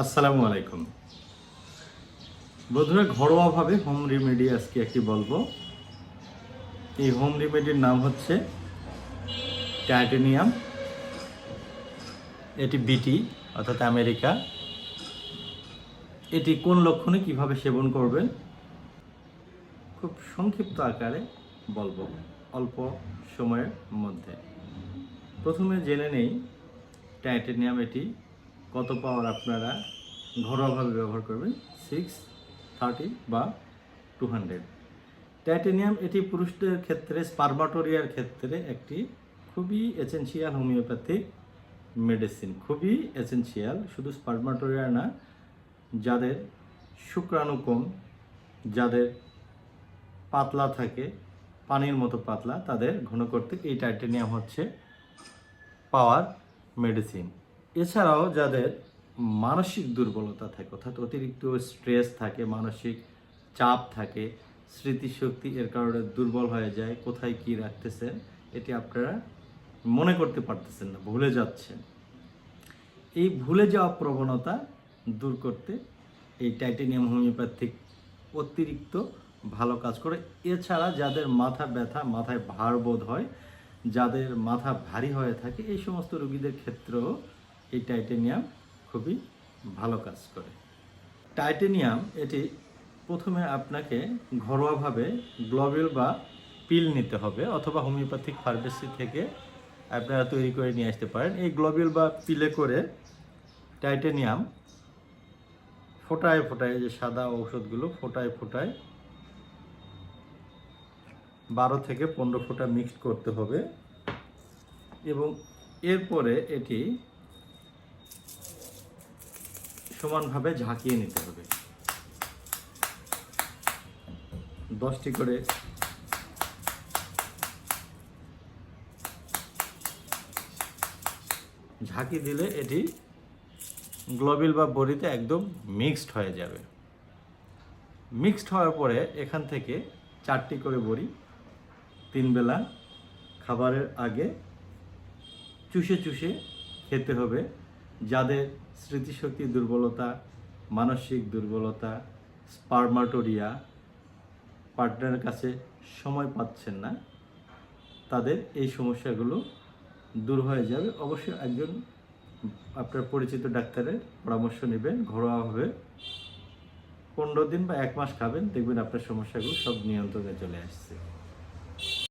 আসসালামু আলাইকুম। বন্ধুরা, ঘরোয়াভাবে হোম রেমেডি আজকে একটি বলব। এই হোম রেমেডির নাম হচ্ছে টাইটেনিয়াম এটি বিটি অর্থাৎ আমেরিকা। এটি কোন লক্ষণে কীভাবে সেবন করবেন খুব সংক্ষিপ্ত আকারে বলব, অল্প সময়ের মধ্যে। প্রথমে জেনে নেই টাইটেনিয়াম এটি কত পাওয়ার আপনারা ঘরোয়াভাবে ব্যবহার করবেন? সিক্স থার্টি বা টু হান্ড্রেড টাইটেনিয়াম এটি পুরুষদের ক্ষেত্রে স্পারমাটোরিয়ার ক্ষেত্রে একটি খুবই এসেন্সিয়াল হোমিওপ্যাথিক মেডিসিন খুবই এসেন্সিয়াল শুধু স্পারমাটোরিয়া না, যাদের শুক্রাণু কম যাদের পাতলা থাকে, পানির মতো পাতলা, তাদের ঘন করতে এই টাইটেনিয়াম হচ্ছে পাওয়ার মেডিসিন এছাড়াও যাদের মানসিক দুর্বলতা থাকে, অর্থাৎ অতিরিক্ত স্ট্রেস থাকে, মানসিক চাপ থাকে, স্মৃতিশক্তি এর কারণে দুর্বল হয়ে যায়, কোথায় কি রাখতেছেন, এটি আপনারা মনে করতে পারতেছেন না, ভুলে যাচ্ছেন। এই ভুলে যাওয়া প্রবণতা দূর করতে এই টাইটেনিয়াম হোমিওপ্যাথিক অতিরিক্ত ভালো কাজ করে। এছাড়া যাদের মাথা ব্যথা, মাথায় ভার বোধ হয়, যাদের মাথা ভারী হয়ে থাকে, এই সমস্ত রোগীদের ক্ষেত্রেও এই টাইটেনিয়াম খুবই ভালো কাজ করে। টাইটেনিয়াম এটি প্রথমে আপনাকে ঘরোয়াভাবে গ্লোবিল বা পিল নিতে হবে অথবা হোমিওপ্যাথিক ফার্মেসি থেকে আপনারা তৈরি করে নিয়ে আসতে পারেন। এই গ্লোবিল বা পিলে করে টাইটেনিয়াম ফোটায় ফোটায় যে সাদা ঔষধগুলো ফোটায় ফোটায় বারো থেকে পনেরো ফোঁটা মিক্সড করতে হবে এবং এরপরে এটি সমানভাবে ঝাঁকিয়ে নিতে হবে। দশটি করে ঝাঁকি দিলে এটি গ্লোবিল বা বড়িতে একদম মিক্সড হয়ে যাবে। মিক্সড হওয়ার পরে এখান থেকে চারটি করে বড়ি, তিন বেলা খাবারের আগে চুষে চুষে খেতে হবে। যাদের স্মৃতিশক্তি দুর্বলতা, মানসিক দুর্বলতা, স্পারমাটোরিয়া পার্টনারের কাছে সময় পাচ্ছেন না, তাদের এই সমস্যাগুলো দূর হয়ে যাবে। অবশ্যই একজন আপনার পরিচিত ডাক্তারের পরামর্শ নেবেন ঘরোয়াভাবে পনেরো দিন বা এক মাস খাবেন, দেখবেন আপনার সমস্যাগুলো সব নিয়ন্ত্রণে চলে আসছে।